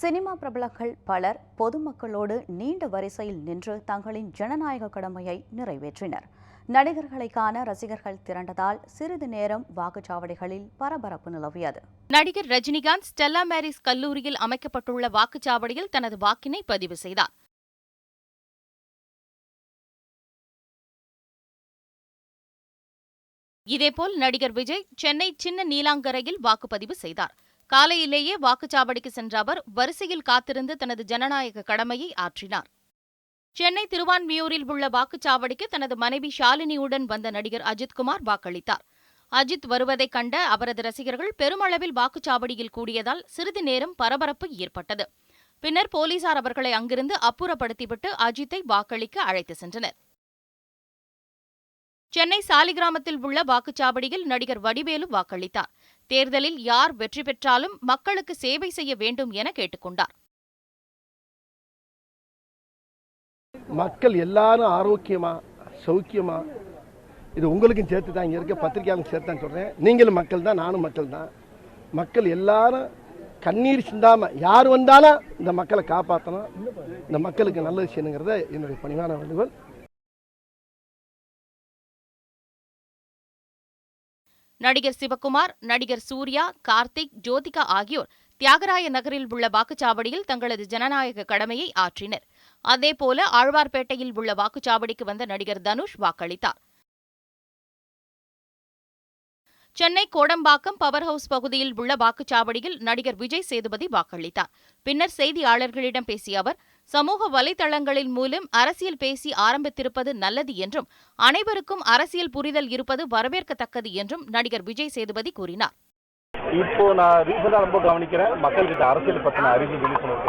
Cinema பிரபலங்கள் பலர் பொதுமக்களோடு நீண்ட வரிசையில் நின்று தங்களின் ஜனநாயக கடமையை நிறைவேற்றினர். நடிகர்களை காண ரசிகர்கள் திரண்டதால் சிறிது நேரம் வாக்குச்சாவடிகளில் பரபரப்பு நிலவியது. நடிகர் ரஜினிகாந்த் ஸ்டெல்லா மேரிஸ் கல்லூரியில் அமைக்கப்பட்டுள்ள வாக்குச்சாவடியில் தனது வாக்கினை பதிவு செய்தார். இதேபோல் நடிகர் விஜய் சென்னை சின்ன நீலாங்கரையில் வாக்குப்பதிவு செய்தார். காலையிலேயே வாக்குச்சாவடிக்கு சென்ற அவர் வரிசையில் காத்திருந்து தனது ஜனநாயக கடமையை ஆற்றினார். சென்னை திருவான்மியூரில் உள்ள வாக்குச்சாவடிக்கு தனது மனைவி ஷாலினியுடன் வந்த நடிகர் அஜித்குமார் வாக்களித்தார். அஜித் வருவதைக் கண்ட அவரது ரசிகர்கள் பெருமளவில் வாக்குச்சாவடியில் கூடியதால் சிறிது நேரம் பரபரப்பு ஏற்பட்டது. பின்னர் போலீசார் அவர்களை அங்கிருந்து அப்புறப்படுத்திவிட்டு அஜித்தை வாக்களிக்க அழைத்து சென்றனர். சென்னை சாலிகிராமத்தில் உள்ள வாக்குச்சாவடியில் நடிகர் வடிவேலு வாக்களித்தார். தேர்தலில் யார் வெற்றி பெற்றாலும் மக்களுக்கு சேவை செய்ய வேண்டும் என கேட்டுக்கொண்டார். மக்கள் எல்லாரும் ஆரோக்கியமா சௌக்கியமா இது உங்களுக்கும் சேர்த்து தான் இங்கே இருக்க பத்திரிகையாளரும் சேர்த்து தான் சொல்கிறேன் நீங்களும் மக்கள் தான் நானும் மக்கள் தான். மக்கள் எல்லாரும் கண்ணீர் சிந்தாமல் யார் வந்தாலும் இந்த மக்களை காப்பாற்றணும் இந்த மக்களுக்கு நல்லது செய்யணுங்கிறத என்னுடைய பணிவான வேண்டுகோள். நடிகர் சிவகுமார் நடிகர் சூர்யா கார்த்திக் ஜோதிகா ஆகியோர் தியாகராய நகரில் உள்ள வாக்குச்சாவடியில் தங்களது ஜனநாயக கடமையை ஆற்றினர். அதேபோல ஆழ்வார்பேட்டையில் உள்ள வாக்குச்சாவடிக்கு வந்த நடிகர் தனுஷ் வாக்களித்தார். சென்னை கோடம்பாக்கம் பவர் ஹவுஸ் பகுதியில் உள்ள வாக்குச்சாவடியில் நடிகர் விஜய் சேதுபதி வாக்களித்தார். பின்னர் செய்தியாளர்களிடம் பேசிய அவர் சமூக வலைதளங்களின் மூலம் அரசியல் பேசி ஆரம்பித்திருப்பது நல்லது என்றும் அனைவருக்கும் அரசியல் புரிதல் இருப்பது வரவேற்கத்தக்கது என்றும் நடிகர் விஜய் சேதுபதி கூறினார். இப்போ நான் ரீசெண்டாக ரொம்ப கவனிக்கிறேன். மக்கள்கிட்ட அரசியல் பத்தின அறிவு விழிப்புணர்வு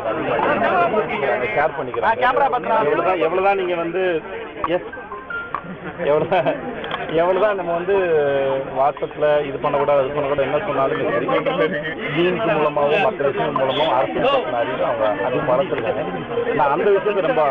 ஷேர் பண்ணிக்கிறேன் எவ்வளவுதான் எவ்வளவுதான் நீங்க வந்து எஸ் எவ்வளவுதான்? எவ்வளவுதான் நம்ம வந்து வாட்ஸ்அப்ல இது பண்ணக்கூடாது அது பண்ணக்கூடாது என்ன சொன்னாலும் ஜீன்ஸ் மூலமாகவும் மற்ற விஷயம் மூலமாகவும் அரசு அறிவு அவங்க அதுவும் வளர்த்துருக்காங்க. நான் அந்த விஷயத்தை ரொம்ப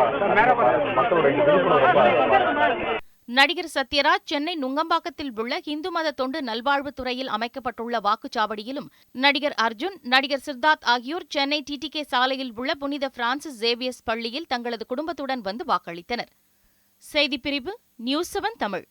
மக்களுடைய விழிப்புணர்வு ரொம்ப நடிகர் சத்யராஜ் சென்னை நுங்கம்பாக்கத்தில் உள்ள இந்து மத தொண்டு நல்வாழ்வுத்துறையில் அமைக்கப்பட்டுள்ள வாக்குச்சாவடியிலும் நடிகர் அர்ஜுன் நடிகர் சித்தார்த் ஆகியோர் சென்னை டிடிகே சாலையில் உள்ள புனித பிரான்சிஸ் ஜேவியர்ஸ் பள்ளியில் தங்களது குடும்பத்துடன் வந்து வாக்களித்தனர். செய்திப்பிரிவு நியூஸ் செவன் தமிழ்.